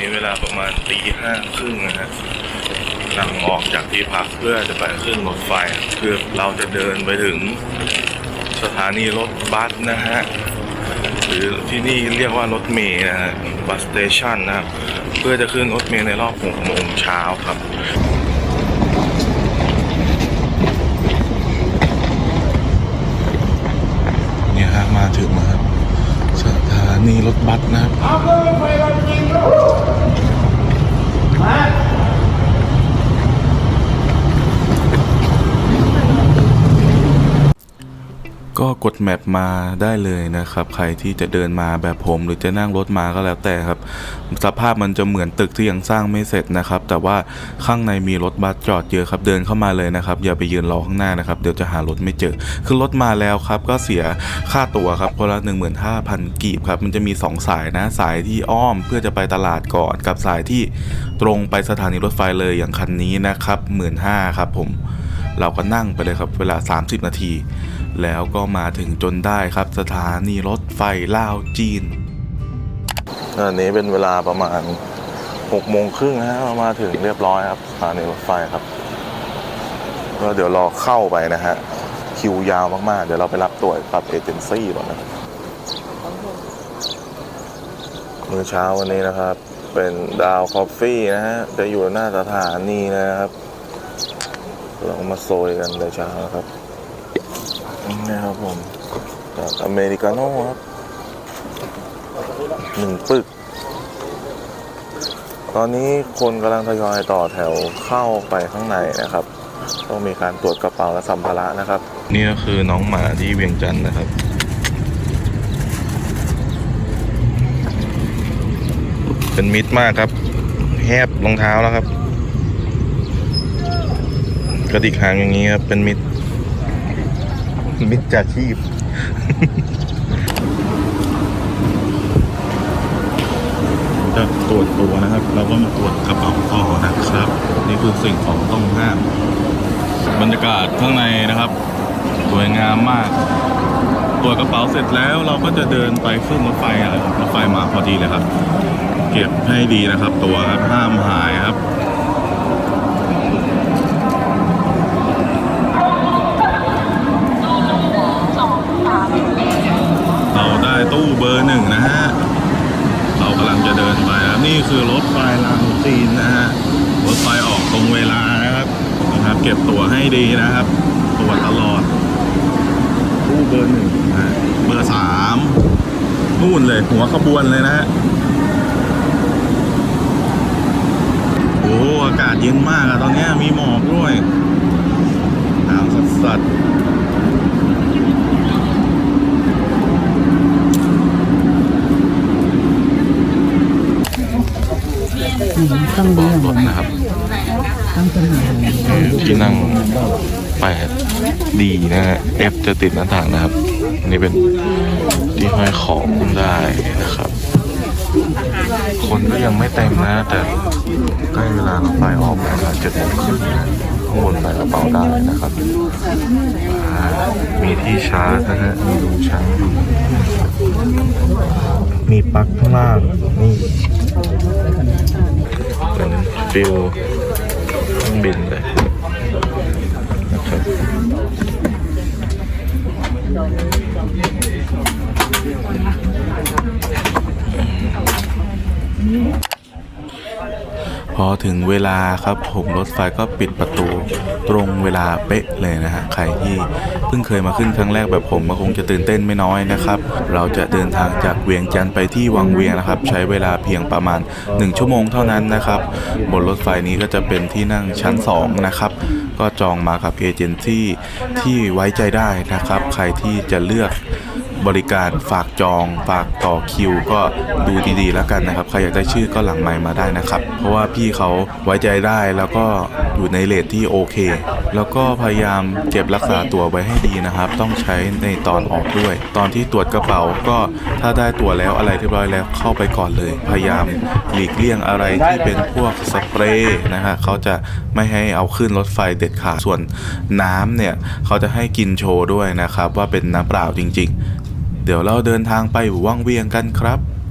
นี้เวลาประมาณตีห้าครึ่งนะฮะกำลังออกจากที่พักเพื่อจะไปขึ้นรถไฟเพื่อเราจะเดินไปถึงสถานีรถบัสนะฮะหรือที่นี่เรียกว่ารถเมล์นะฮะบัสสเตชันนะครับเพื่อจะขึ้นรถเมล์ในรอบ6โมงเช้าครับเนี่ยฮะมาถึงนะครับสถานีรถบัสนะครับ Marcos. ก็กดแมปมาได้เลยนะครับ ใครที่จะเดินมาแบบผมหรือจะนั่งรถมาก็แล้วแต่ครับ สภาพมันจะเหมือนตึกที่ยังสร้างไม่เสร็จนะครับ แต่ว่าข้างในมีรถบัสจอดเยอะครับเดินเข้ามาเลยนะครับ อย่าไปยืนรอข้างหน้านะครับ เดี๋ยวจะหารถไม่เจอ คือรถมาแล้วครับก็เสียค่าตั๋วครับคนละ15,000 กีบครับ มันจะมี 2 สายนะสายที่อ้อมเพื่อจะไปตลาดก่อนกับสายที่ตรงไปสถานีรถไฟเลยอย่างคันนี้นะครับ 15,000ครับผมเราก็นั่งไปเลยครับเวลา 30 นาที แล้วก็มาถึงจนได้ครับสถานีรถไฟลาวจีนอันนี้เป็นเวลาประมาณ6โมงครึ่งนะฮะเรามาถึงเรียบร้อยครับสถานีรถไฟครับก็เดี๋ยวรอเข้าไปนะฮะคิวยาวมากๆ เดี๋ยวเราไปรับตัวปรับเอเจนซี่ก่อนนะมื้อเช้าวันนี้นะครับ เป็นดาวคอฟฟี่นะฮะจะอยู่หน้าสถานีนะครับเรามาโซยกันในเช้านะครับ นี่ครับผมจากอเมริกาโน่ครับหนึ่งปึก ตอนนี้คนกำลังทยอยต่อแถวเข้าไปข้างในนะครับ ต้องมีการตรวจกระเป๋าและสัมภาระนะครับ นี่ก็คือน้องหมาที่เวียงจันทร์นะครับเป็นมิตรมากครับแฮบรองเท้าแล้วครับ กระดิกหางอย่างนี้ครับเป็นมิตร มิตรจาชีพ จะตรวจตัวนะครับ เราก็มาตรวจกระเป๋าต่อนะครับ นี่คือสิ่งของต้องห้าม บรรยากาศข้างในนะครับ สวยงามมากตรวจกระเป๋าเสร็จแล้วเราก็จะเดินไปขึ้นรถไฟอะไรรถไฟมาพอดีเลยครับ เก็บให้ดีนะครับ ตัวครับห้ามหายครับ เราได้ตู้เบอร์หนึ่งนะฮะ เรากำลังจะเดินไปครับ นี่คือรถไฟรางจีนนะฮะรถไฟออกตรงเวลานะครับนะครับ เก็บตั๋วให้ดีนะครับตรวจตลอดตู้เบอร์หนึ่งเบอร์สามนู่นเลยหัวขบวนเลยนะฮะโอ้อากาศเย็นมากอะตอนนี้มีหมอกด้วยหนาวสัสๆ ต้องดีของรถนะครับต้องเป็นหางที่นั่งแปดดีนะฮะ F จะติดหน้าต่างนะครับ อันนี้เป็นที่ห้อยของได้นะครับ คนก็ยังไม่เต็มนะ แต่ใกล้เวลารถไฟออกแล้วนะเจ็ดโมงครึ่งนะข้างบนใส่กระเป๋าได้นะครับ มีที่ชาร์จนะฮะ มีรูชาร์จอยู่ มีปลั๊กข้างล่าง นี่ ฟิลเครื่องบินเลยนะครับพ อถึงเวลาครับผมรถไฟก็ปิดประตูตรงเวลาเป๊ะเลยนะฮะใครที่เพิ่งเคยมาขึ้นครั้งแรกแบบผมก็คงจะตื่นเต้นไม่น้อยนะครับ เราจะเดินทางจากเวียงจันทร์ไปที่วังเวียงนะครับ ใช้เวลาเพียงประมาณ 1 ชั่วโมงเท่านั้นนะครับบนรถไฟนี้ก็จะเป็นที่นั่งชั้น 2 นะครับ ก็จองมากับเอเจนซี่ที่ไว้ใจได้นะครับ ใครที่จะเลือก บริการฝากจองฝากต่อคิว ก็ดูดีๆแล้วกันนะครับใครอยากได้ชื่อก็หลังไมค์มาได้นะครับ เพราะว่าพี่เขาไว้ใจได้แล้วก็อยู่ในเลทที่โอเค แล้วก็พยายามเก็บรักษาตัวไว้ให้ดีนะครับ ต้องใช้ในตอนออกด้วย ตอนที่ตรวจกระเป๋าก็ถ้าได้ตั๋วแล้วอะไรเรียบร้อยแล้วเข้าไปก่อนเลย พยายามหลีกเลี่ยงอะไรที่เป็นพวกสเปรย์นะฮะเขาจะไม่ให้เอาขึ้นรถไฟเด็ดขาดส่วนน้ำเนี่ยเขาจะให้กินโชว์ด้วยนะครับว่าเป็นน้ำเปล่าจริง ๆ เดี๋ยวเราเดินทางไปวังเวียงกันครับ